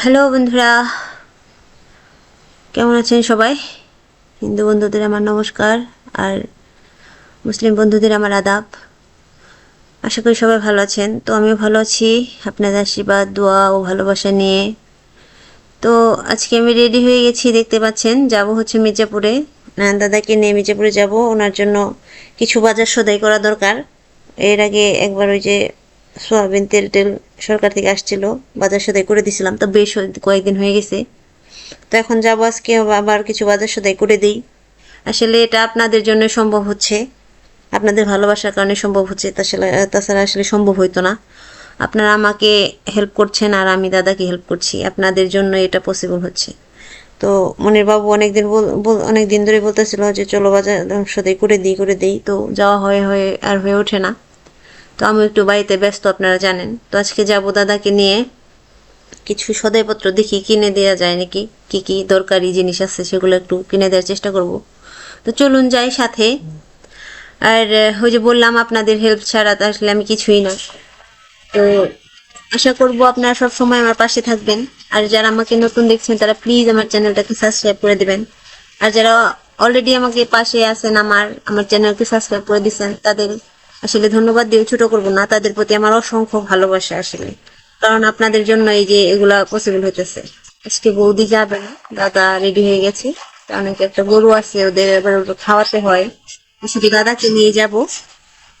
Hello বন্ধুরা। কেমন আছেন সবাই? হিন্দু বন্ধুদের আমার নমস্কার, আর মুসলিম বন্ধুদের আমার আদাব। আশা করি সবাই ভালো আছেন। তো আমিও ভালো আছি। আপনাদের আশীর্বাদ, দোয়া ও ভালোবাসা নিয়ে। তো আজকে আমি রেডি হয়ে গেছি, দেখতে পাচ্ছেন। যাব হচ্ছে মির্জাপুরে। দাদাকে নিয়ে মির্জাপুরে যাব। ওনার জন্য কিছু বাজার সদাই করা দরকার। এর আগে একবার ওই যে সোয়াবিন তেল টেল সরকার থেকে আসছিল, বাজার সদাই করে দিছিলাম, তো বেশ কয়েকদিন হয়ে গেছে। তো এখন যাব আজকে, আবার কিছু বাজার সদাই করে দিই। আসলে এটা আপনাদের জন্য সম্ভব হচ্ছে। আপনাদের ভালোবাসার কারণে সম্ভব হচ্ছে, তাছাড়া তাছাড়া আসলে সম্ভব হইতো না। আপনারা আমাকে হেল্প করছেন আর আমি দাদাকে হেল্প করছি। আপনাদের জন্য এটা পসিবল হচ্ছে। তো মনির বাবু অনেকদিন বল অনেক দিন ধরে বলতেছিল যে, চলো বাজার সদাই করে দিই করে দিই। তো যাওয়া হয়ে হয়ে আর হয়ে ওঠে না। তো আমি একটু বাড়িতে ব্যস্ত, আপনারা জানেন। তো আজকে যাব দাদাকে নিয়ে কিছু সদাইপত্র দেখি, কিনে দেওয়া যায় নাকি, কি কি দরকারি জিনিস আছে সেগুলো একটু কিনে দেওয়ার চেষ্টা করব। তো চলুন যাই সাথে। আর ওই যে বললাম আপনাদের হেল্প ছাড়া আসলে আমি কিছুই না। তো আশা করব আপনারা সব সময় আমার পাশে থাকবেন। আর যারা আমাকে নতুন দেখছেন, তারা প্লিজ আমার চ্যানেলটাকে সাবস্ক্রাইব করে দিবেন। আর যারা অলরেডি আমাকে পাশে আছেন, আমার আমার চ্যানেলকে সাবস্ক্রাইব করে দিচ্ছেন তাদের আসলে ধন্যবাদ দিয়ে ছোট করব না, তাদের প্রতি আমার অসংখ্য ভালোবাসা আসলে। কারণ আপনাদের জন্য এই যে এগুলা পসিবল হইতেছে। আজকে বৌদি যাবেন দাদা রেডি হয়ে গেছে। কারণ কি একটা গরু আছে, ওদের এবার খাওয়াতে হয়। শুধু দাদাকে নিয়ে যাব।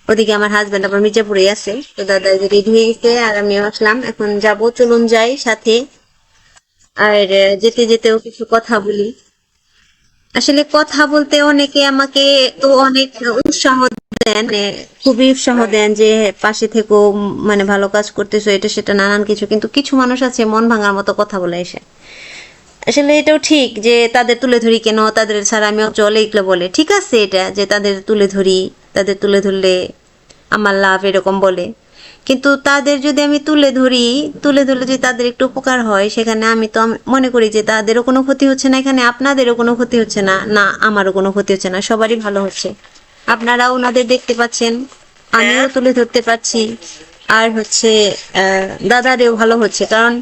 ওদিকে আমার হাজবেন্ড আবার মির্জাপুরে আছে। তো দাদা রেডি হয়ে গেছে, আর আমিও আসলাম। এখন যাব, চলুন যাই সাথে। আর যেতে যেতেও কিছু কথা বলি। আসলে কথা বলতে অনেকে আমাকে তো অনেক উৎসাহ দেন মানে খুবই উৎসাহ দেন যে পাশে থেকেও মানে ভালো কাজ করতেছো এটা সেটা নানান কিছু। কিন্তু কিছু মানুষ আছে মন ভাঙার মতো কথা বলে এসে। আসলে এটাও ঠিক যে তাদের তুলে ধরি কেন তাদের ছাড়া আমি চলে এগুলো বলে। ঠিক আছে এটা যে তাদের তুলে ধরি তাদের তুলে ধরলে আমার লাভ এরকম বলে। কিন্তু তাদের যদি আমি তুলে ধরি তুলে ধরলে যদি তাদের একটু উপকার হয় সেখানে আমি তো মনে করি যে তাদেরও কোনো ক্ষতি হচ্ছে না এখানে আপনাদেরও কোনো ক্ষতি হচ্ছে না না আমারও কোনো ক্ষতি হচ্ছে না সবারই ভালো হচ্ছে। আপনারা ওনাদের দেখতে পাচ্ছেন আমিও তুলে ধরতে পারছি। আর হচ্ছে আহ, দাদারেও ভালো হচ্ছে কারণ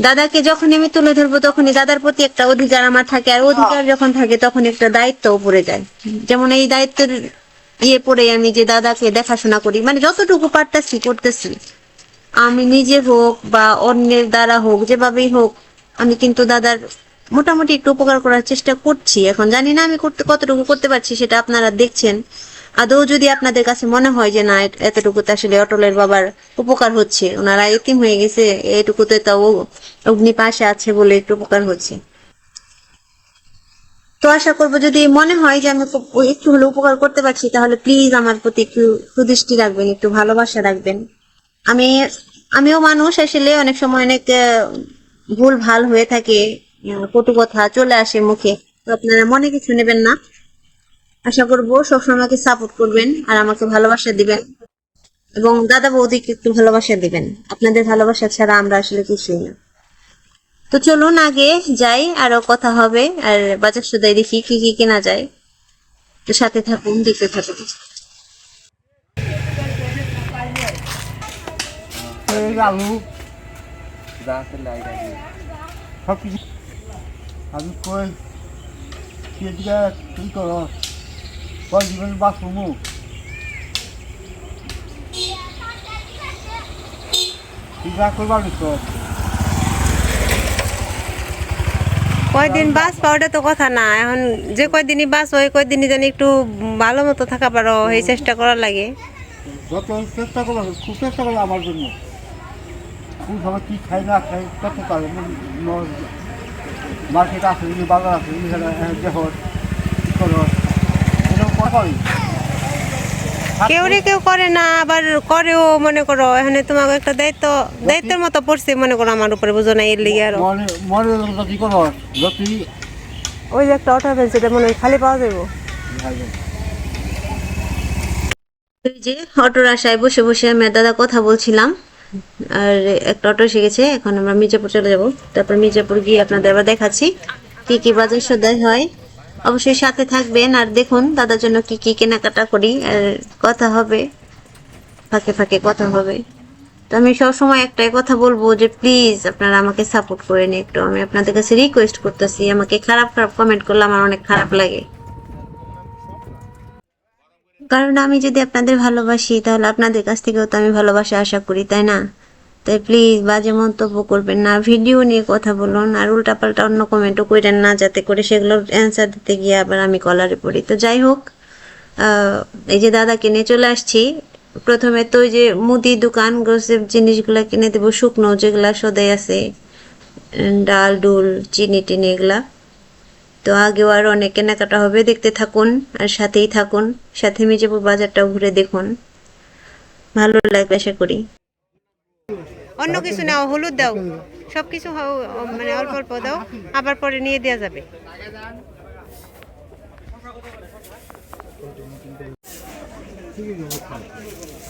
দাদাকে যখন আমি তুলে ধরবো তখনই দাদার প্রতি একটা অধিকার আমার থাকে আর অধিকার যখন থাকে তখন একটা দায়িত্ব পড়ে যায়। যেমন এই দায়িত্বের ইয়ে পড়ে আমি যে দাদাকে দেখাশোনা করি মানে যতটুকু পারতেছি করতেছি। আমি নিজে হোক বা অন্যের দ্বারা হোক, যেভাবেই হোক, আমি কিন্তু দাদার মোটামুটি একটু উপকার করার চেষ্টা করছি। এখন জানি না আমি করতে, কতটুকু করতে পারছি, সেটা আপনারা দেখছেন। আদৌ যদি আপনাদের কাছে মনে হয় যে না এত- এতটুকুতে আসলে অটলের বাবার উপকার হচ্ছে, ওনারা এতিম হয়ে গেছে, এটুকুতে তো ও- অগ্নি পাশে আছে বলে একটু উপকার হচ্ছে। তো আশা করব যদি মনে হয় যে আমি একটু হলে উপকার করতে পারছি, তাহলে প্লিজ আমার প্রতি একটু সুদৃষ্টি রাখবেন, একটু ভালোবাসা রাখবেন। আমি, আমিও মানুষ, আসলে অনেক সময় অনেক ভুল ভালো হয়ে থাকে কটু কথা চলে আসে মুখে, তো আপনারা মনে কিছু নেবেন না। আশা করব সবসময় আমাকে সাপোর্ট করবেন আর আমাকে ভালোবাসা দিবেন। এবং দাদা বৌদিকে একটু ভালোবাসা দিবেন। আপনাদের ভালোবাসা ছাড়া আমরা আসলে কিছুই না। তো চলুন আগে যাই, আরও কথা হবে, আর বাজার সদাই দেখি কি কি কেনা যায়। তো সাথে থাকুন, দেখতে থাকুন। আলু সব কিছু। কয়দিন বাস পাওয়াটা তো কথা না। এখন যে কয়দিনই বাস হয়, কয়দিনই জানি একটু ভালো মতো থাকা পারো, এই চেষ্টা করার লাগে। যত চেষ্টা করব খুব চেষ্টা করব আমার জন্য। খুব সবাই কী খাই না খাই তত পারে মার্কেট আছে, বাজার আছে, এখানে কী করো, এরকম কথা কেউ রে কেউ করে না আবার করেও মনে করো এখানে তোমাকে একটা দায়িত্ব দায়িত্বের মতো পড়ছে মনে করো আমার উপরে বুঝো না এর লিগে আরও। ওই যে একটা অটো ফেলছে এটা মনে হয় খালি পাওয়া যাব এই যে অটোর আশায় বসে বসে আমি দাদা কথা বলছিলাম আর একটা অটো এসে গেছে এখন আমরা মির্জাপুর চলে যাব। তারপর মির্জাপুর গিয়ে আপনাদের আবার দেখাচ্ছি কি কি বাজার সদাই হয়। অবশ্যই সাথে থাকবেন। আর দেখুন, দাদার জন্য কি কি কেনাকাটা করি, আর কথা হবে। ফাঁকে ফাঁকে কথা হবে। তো আমি সবসময় একটাই কথা বলব যে প্লিজ আপনারা আমাকে সাপোর্ট করে করেন একটু। আমি আপনাদের কাছে রিকোয়েস্ট করতেছি, আমাকে খারাপ খারাপ কমেন্ট করলে আমার অনেক খারাপ লাগে। কারণ আমি যদি আপনাদের ভালোবাসি, তাহলে আপনাদের কাছ থেকেও তো আমি ভালোবাসা আশা করি, তাই না? তাই প্লিজ বাজে মন্তব্য করবেন না ভিডিও নিয়ে কথা বলুন, আর উল্টাপাল্টা অন্য কমেন্টও করেন না, যাতে করে সেগুলোর অ্যান্সার দিতে গিয়ে আবার আমি কলারে পড়ি। তো যাই হোক এই যে দাদা কিনে চলে আসছি। প্রথমে তো যে মুদি দোকান গোসের জিনিসগুলো কিনে দেবো, শুকনো যেগুলা সদাই আছে ডাল ডুল চিনি টিনি এগুলা। তো আগেও আর অনেক কেনাকাটা হবে, দেখতে থাকুন আর সাথেই থাকুন, সাথে মির্জাপুর বাজারটাও ঘুরে দেখুন। ভালো লাগবে আশা করি। অন্য কিছু নাও হলুদ দাও। সব কিছু মানে অল্প অল্প দাও আবার পরে নিয়ে দেওয়া যাবে।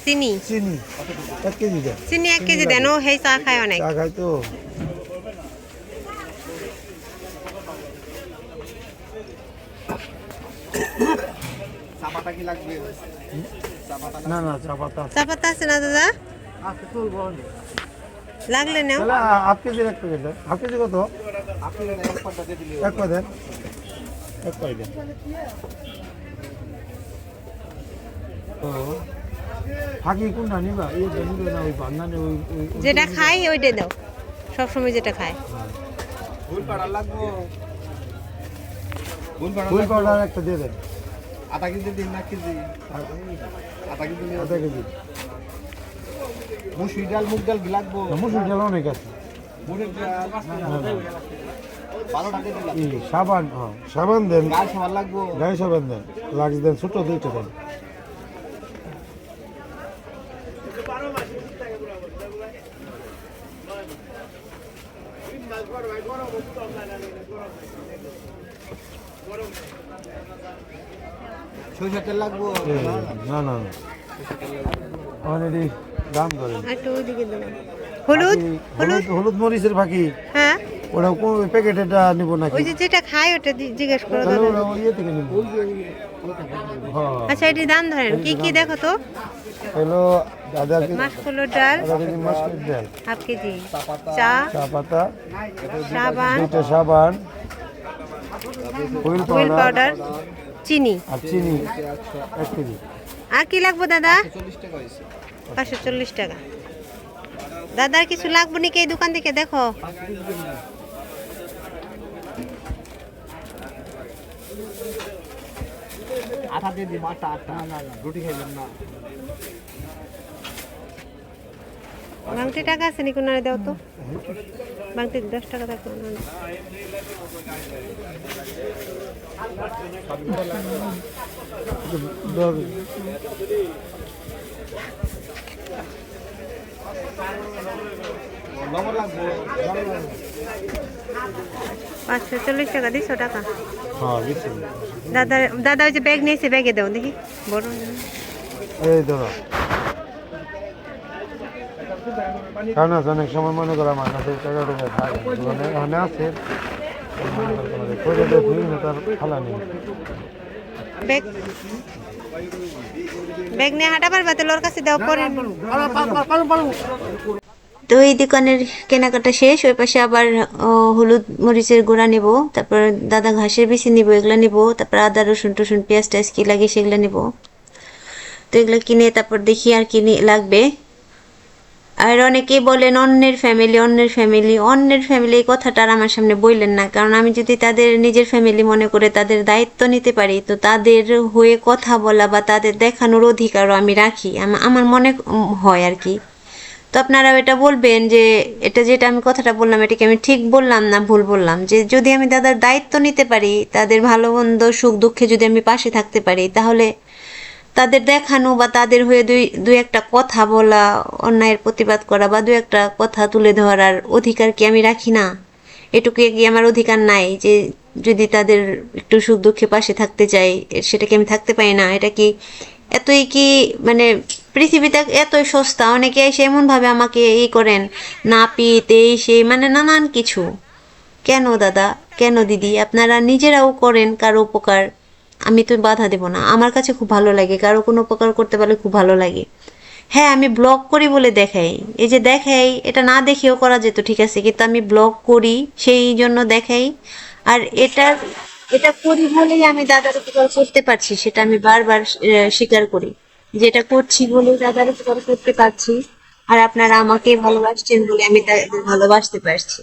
চিনি। চিনি এক কেজি দেন। চিনি এক কেজি দেন ও সেই চা খায় অনেক। চা খাই তো। চাপাটা না না চা পাতা চা পাতা আছে না দাদা? তুলবো অনেক। লাগলে নাও। তাহলে হাফ কেজির এক প্যাকেট দেন। হাফ কেজি কত? আপনি এক পা দেন। এক পাই দেন। ফাঁকি কোনটা নিবা? এই নিবে না ওই বান্ধানে ওই যেটা খাই ওইটা দাও সবসময় যেটা খায়। ফুল পাড়া লাগবো। ফুল পাড়া একটা দিয়ে দেন। আধা কেজি দিন না কেজি। আধা কেজি আধা কেজি। মুসুরি ডাল মুগ ডাল লাগবো? মুসুর ডাল অনেক আছে। সাবান হ্যাঁ সাবান দেন। গায়ে সাবান দেন। লাক্স দেন ছোট দুইটা দেন। সরিষার তেল লাগবো। না না না। অনেক দাম একটু ওইদিকে দেবো। হলুদ? হলুদ হলুদ? মরিচের ফাঁকি হ্যাঁ। ওটা কোন প্যাকেটটা নিব নাকি? ওই যে যেটা খায় ওটা জিজ্ঞেস করো তাহলে ওটা ওই ইয়ে থেকে নিব। আচ্ছা এটি দাম ধরেন। কি কি দেখো তো? হলো কেজি মাসকলোর ডাল ডাল। Half KG. চা চা পাতা সাবান দুইটা সাবান হুইল পাউডার চিনি। আর চিনি এক কেজি। আর কি লাগবো দাদা? পাঁচশো চল্লিশ টাকা। দাদার কিছু লাগবো নাকি এই দোকান থেকে? দেখো। আটা দিয়ে দিন আটা আটা। না না রুটি খাইবেন না। বাংটি টাকা আছে নাকি ওনারে দাও তো? বাংটি দশ টাকা থাকো দশ লবণ লাগবো লবণ লাগবো। পাঁচশো চল্লিশ টাকা টাকা। হ্যাঁ দিচ্ছি দাদা দাদা ওই যে ব্যাগ নিয়েছে ব্যাগে দাও দেখি। বড় এই ধরো। কারণ আছে অনেক সময় মনে করো আমার কাছে টাকা টাকা থাকে ওখানে আছে। নেই ব্যাগ ব্যাগ নিয়ে হাঁটা পারবা তো লোর কাছে দাও পরে তো এই দোকানের কেনাকাটা শেষ ওই পাশে আবার হলুদ মরিচের গুঁড়া নিব তারপর দাদা ঘাসের বেশি নিব এগুলো নিব তারপর আদা রসুন টসুন পেঁয়াজ টেয়াজ কি লাগে সেগুলো নিব। তো এগুলো কিনে তারপর দেখি আর কিনে লাগবে। আর অনেকেই বলেন, অন্যের ফ্যামিলি অন্যের ফ্যামিলি অন্যের ফ্যামিলি এই কথাটা আর আমার সামনে বললেন না। কারণ আমি যদি তাদের নিজের ফ্যামিলি মনে করে তাদের দায়িত্ব নিতে পারি, তো তাদের হয়ে কথা বলা বা তাদের দেখানোর অধিকারও আমি রাখি। আমার মনে হয় আর কি। তো আপনারাও এটা বলবেন যে, এটা যেটা আমি কথাটা বললাম, এটাকে আমি ঠিক বললাম না ভুল বললাম? যে যদি আমি তাদের দায়িত্ব নিতে পারি, তাদের ভালো মন্দ সুখ দুঃখে যদি আমি পাশে থাকতে পারি, তাহলে তাদের দেখানো বা তাদের হয়ে দুই দুই একটা কথা বলা, অন্যায়ের প্রতিবাদ করা বা দুই একটা কথা তুলে ধরার অধিকার কি আমি রাখি না? এটুকু কি আমার অধিকার নাই যে যদি তাদের একটু সুখ দুঃখে পাশে থাকতে চাই, সেটা কি আমি থাকতে পারি না? এটা কি এতই কি মানে পৃথিবীতে এতই সস্তা? অনেকে এসে এমনভাবে আমাকে ই করেন, না পিত, এই সেই মানে নানান কিছু। কেন দাদা? কেন দিদি? আপনারা নিজেরাও করেন কারও উপকার। আমি তো বাধা দেব না। আমার কাছে খুব ভালো লাগে। কারও কোনো উপকার করতে পারলে খুব ভালো লাগে। হ্যাঁ আমি ব্লগ করি বলে দেখাই। এই যে দেখাই, এটা না দেখেও করা যেত, ঠিক আছে? কিন্তু আমি ব্লগ করি, সেই জন্য দেখাই। আর এটা এটা করি বলেই আমি দাদার উপকার করতে পারছি, সেটা আমি বারবার স্বীকার করি। যে এটা করছি বলে দাদার উপকার করতে পারছি। আর আপনারা আমাকে ভালোবাসছেন বলে আমি ভালোবাসতে পারছি।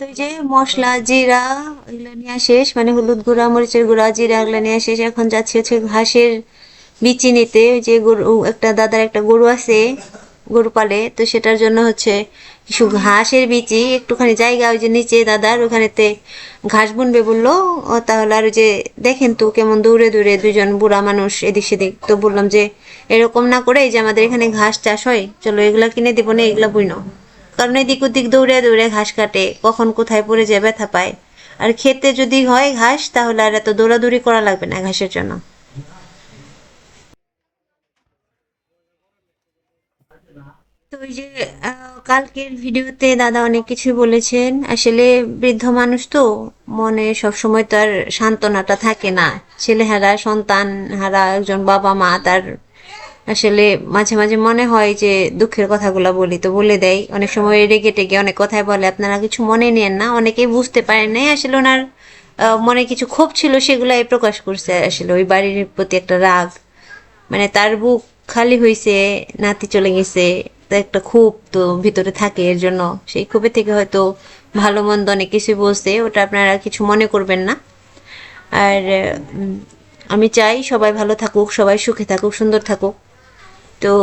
তো যে মশলা, জিরা, এগুলো নেওয়া শেষ মানে হলুদ গুঁড়া, মরিচের গুঁড়া, জিরা, এগুলো নেওয়া শেষ। এখন যাচ্ছি হচ্ছে ঘাসের বিচি নিতে। যে গরু, একটা দাদার একটা গরু আছে, গরু পালে। তো সেটার জন্য হচ্ছে কিছু ঘাসের বিচি, একটুখানি জায়গা ওই যে নিচে দাদার, ওখানেতে ঘাস বুনবে বলল। তাহলে আর যে দেখেন তো কেমন দূরে দূরে দুজন বুড়া মানুষ এদিক সেদিক। তো বললাম যে, এরকম না করে যে আমাদের এখানে ঘাস চাষ হয়। চলো এগুলা কিনে দিব না এগুলা বুঝনো কারণ এদিক ওদিক দৌড়ে দৌড়ে ঘাস কাটে। কখন কোথায় পড়ে যায় ব্যথা পায়। আর খেতে যদি হয় ঘাস, তাহলে আর এত দৌড়াদৌড়ি করা লাগবে না ঘাসের জন্য। তো ওই যে কালকের ভিডিওতে দাদা অনেক কিছু বলেছেন। আসলে বৃদ্ধ মানুষ তো মনে সবসময় তো আর সান্ত্বনাটা থাকে না। ছেলে হারা সন্তান হারা একজন বাবা মা তার আসলে মাঝে মাঝে মনে হয় যে দুঃখের কথাগুলো বলি তো বলে দেয়। অনেক সময় রেগে টেগে অনেক কথাই বলে। আপনারা কিছু মনে নেন না, অনেকেই বুঝতে পারেন নাই। আসলে ওনার মনে কিছু ক্ষোভ ছিল সেগুলাই প্রকাশ করছে আসলে ওই বাড়ির প্রতি একটা রাগ। মানে তার বুক খালি হয়েছে নাতি চলে গেছে, তো একটা ক্ষোভ তো ভিতরে থাকে এর জন্য। সেই ক্ষোভে থেকে হয়তো ভালো মন্দ অনেক কিছু বলছে, ওটা আপনারা কিছু মনে করবেন না। আর আমি চাই সবাই ভালো থাকুক, সবাই সুখে থাকুক, সুন্দর থাকুক। তো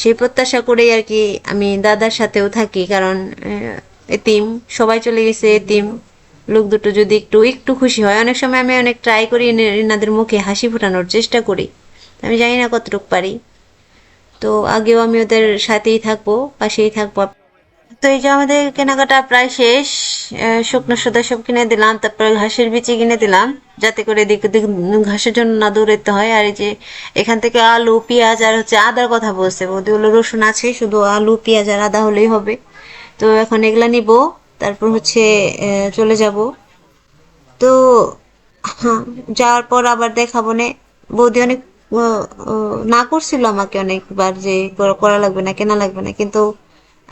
সেই প্রত্যাশা করেই আর কি আমি দাদার সাথেও থাকি, কারণ এতিম, সবাই চলে গেছে এতিম। লোক দুটো যদি একটু একটু খুশি হয়, অনেক সময় আমি অনেক ট্রাই করি এনাদের মুখে হাসি ফোটানোর চেষ্টা করি। আমি জানি না কতটুকু পারি। তো আগেও আমি ওদের সাথেই থাকব, পাশেই থাকব। তো এই যে আমাদের কেনাকাটা প্রায় শেষ শুকনো সদা সব কিনে দিলাম, তারপরে ঘাসের বিচি কিনে দিলাম। যাতে করে এদিক ওদিক ঘাসের জন্য না দৌড়াতে হয়। আর এই যে এখান থেকে আলু, পেঁয়াজ আর হচ্ছে আদার কথা বলছে। বৌদি হলো রসুন আছে, শুধু আলু, পেঁয়াজ আর আদা হলেই হবে। তো এখন এগুলা নিব, তারপর হচ্ছে চলে যাব। তো হ্যাঁ যাওয়ার পর আবার দেখাবো নে। বৌদি অনেক না করছিল আমাকে অনেকবার যে করা লাগবে না, কেনা লাগবে না। কিন্তু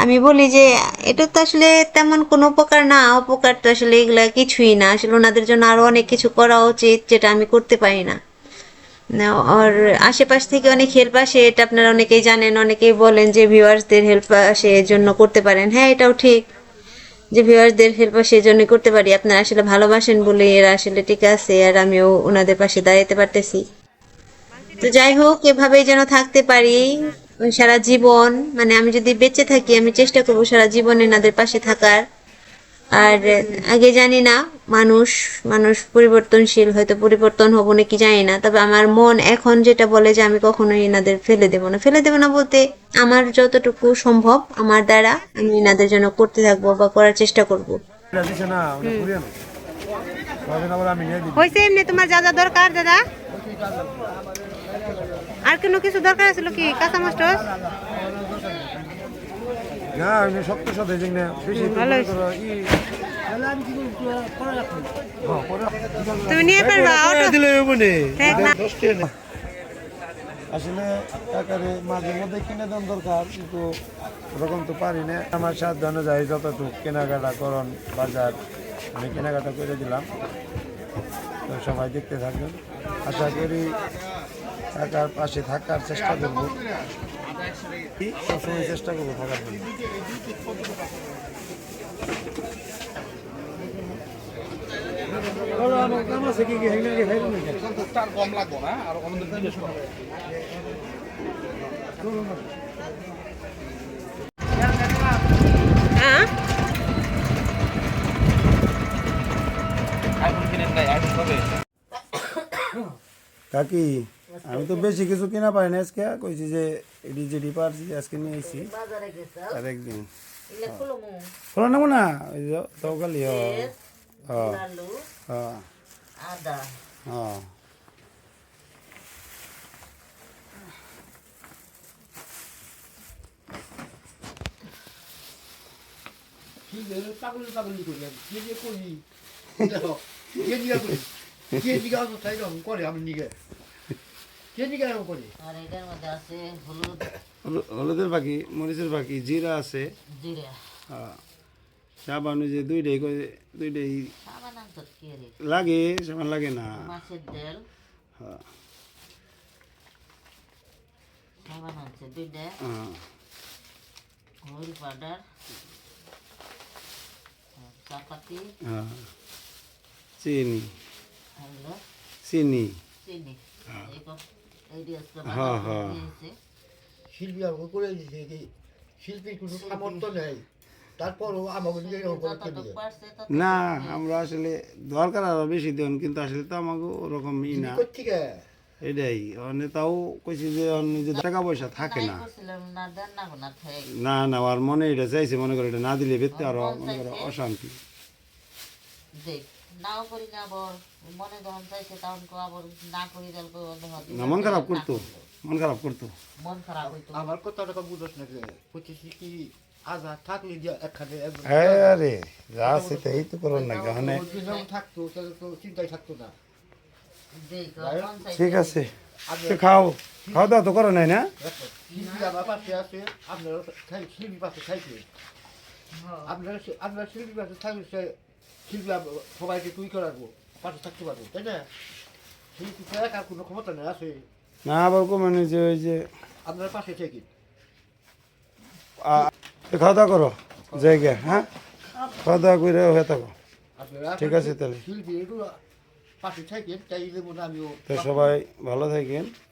আমি বলি যে, এটা তো আসলে তেমন কোনো উপকার না, উপকার তো আসলে এগুলা কিছুই না। আসলে ওনাদের জন্য আরও অনেক কিছু করা উচিত যেটা আমি করতে পারি না। আর আশেপাশ থেকে অনেক হেল্প আসে, এটা আপনারা অনেকেই জানেন, অনেকেই বলেন যে ভিউয়ার্সদের হেল্প আসে এর জন্য করতে পারেন। হ্যাঁ এটাও ঠিক যে ভিউয়ার্সদের হেল্প সেই জন্য করতে পারি। আপনারা আসলে ভালোবাসেন বলে এরা আসলে ঠিক আছে, আর আমিও ওনাদের পাশে দাঁড়াতে পারতেছি। তো যাই হোক, এভাবেই যেন থাকতে পারি। সারা জীবন মানে আমি যদি বেঁচে থাকি আমি চেষ্টা করব সারা জীবন এনাদের পাশে থাকার। আর আগে জানি না মানুষ মানুষ পরিবর্তনশীল হয়তো পরিবর্তন হব নাকি জানি না তবে আমার মন এখন যেটা বলে যে আমি কখনোই এনাদের ফেলে দেবো না। ফেলে দেবো না বলতে আমার যতটুকু সম্ভব আমার দ্বারা আমি এনাদের জন্য করতে থাকব বা করার চেষ্টা করব। হয়েছে এমনি তোমার যা যা দরকার দাদা? আর কোনো কিছু দরকার ছিল কি? কাঁচা মাছ টস? না আমি শক্ত সাথে যে না বেশি ভালো ই হ্যাঁ, তুমি নিয়ে পারবা অটো দিলে মানে। না। আসলে টাকারে মাঝে মধ্যে কিনে দেন দরকার কিন্তু ওরকম তো পারি না। আমার সাধ্য অনুযায়ী যতটুকু কেনাকাটা করন বাজার আমি কেনাকাটা করে দিলাম। তো সবাই দেখতে থাকবেন। আশা করি টাকার পাশে থাকার চেষ্টা করব। সবসময় চেষ্টা করব থাকার জন্য। কাম হ্যাঁ? কাকি আমি তো বেশি কিছু কিনা পাই না আজকে কইছি যে এডি যেটি পারছি আজকে নিয়ে আইছি আর একদিন খোলা নেব না ওই যে তরকারি হ হ হ হ পাগল পাগলি করি আমি কে যে করি দেখো কে জিগা করি কে জিগা তো তাই রকম করে আমি নিগে কেজি কেমন করি আর এটার মধ্যে আছে হলুদ। হলুদের বাকি মরিচের বাকি জিরা আছে। জিরা। হ্যাঁ। সাবান যে দুইটাই দুইটাই লাগে সাবান লাগে না। মাছের তেল। হ্যাঁ, সাবান আনছে দুইটা। হ্যাঁ। হলুদ পাউডার। চাপাতি। হ্যাঁ। চিনি। চিনি। চিনি। এই হ্যাঁ, হ্যাঁ। শিল্পী আমাকে করে দিয়েছে কি শিল্পীর কোনো সামর্থ্য নেই। তারপরও আমাকে না আমরা আসলে দরকার আরও বেশি দেন কিন্তু আসলে তো আমাকে ওরকম ই না। এটাই অনে তাও কইছি যে অন্য টাকা পয়সা থাকে না। না না না থাক না না আর মনে এটা চাইছে মনে করে এটা না দিলে বেরতে আরও মনে করো অশান্তি। দেখ নাও করি না আবার। মনে যখন চাইছে তখন কো আবার না করি দিল কো না মন খারাপ করতো। মন খারাপ করতো। মন খারাপ হইতো। আমার কথা টাকা বুঝোস না রে পঁচিশ কি আজাদ থাকলে যে একখানে আরে যা আছে তাই তো করুন না গহনে যেমন থাকতো তাহলে তো চিন্তাই থাকতো না। মন ঠিক আছে। তো খাও। খাওয়া দাওয়া তো করো নাই না? আমার পাশে আছে আপনারা খাই শিল্পী পাশে খাইছে। আপনারা আপনারা শিল্পী পাশে থাকলে সে শিল্পী আব- সবাইকে তুই করাবো পাশে থাকতে পারব তাই না? শিল্পী ছাড়া কার কোনো ক্ষমতা নেই আছে না আবার কমানো যে ওই যে আপনারা পাশে থেকে। খাওয়া দাওয়া করো জায়গা হ্যাঁ? খাওয়া দাওয়া করে হয়ে থাকো। আপনারা ঠিক আছে তাহলে। শিল্পী একটু পাশে থাকেন তাইলে মনে আমিও সবাই ভালো থাকেন।